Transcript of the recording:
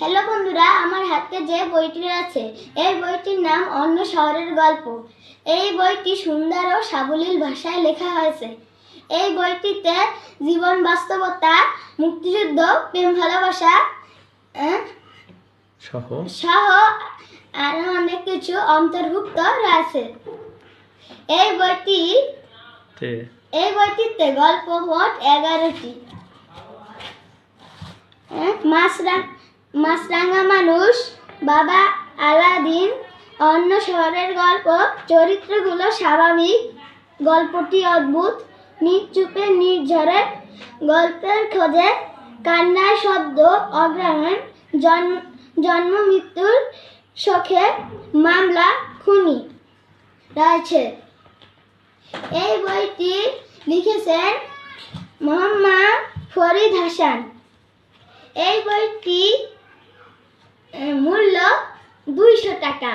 Hello বন্ধুরা আমার হাতে যে বইটি আছে এই বইটির নাম অন্য শহরের গল্প। এই বইটি সুন্দর ও সাবলীল ভাষায় লেখা হয়েছে। এই বইটিতে জীবন বাস্তবতা মুক্তিযুদ্ধ প্রেম ভালোবাসা সহ সহ আরও অনেক কিছু অন্তর্ভুক্ত রয়েছে। এই বইটি এই বইটিতে গল্প মোট এগারোটি। মাছরা মাছরাঙা মানুষ, বাবা আলাদিন, অন্য শহরের গল্প, চরিত্রগুলো স্বাভাবিক, গল্পটি অদ্ভুত নিচুপে নির্ঝরে গল্পের খোঁজে, কান্নার শব্দ অগ্রহণ জন্ম জন্ম মৃত্যুর শোকে মামলা, খুনি রয়েছে। এই বইটি লিখেছেন মোহাম্মদ ফরিদ হাসান। এই বইটি দুইশো টাকা।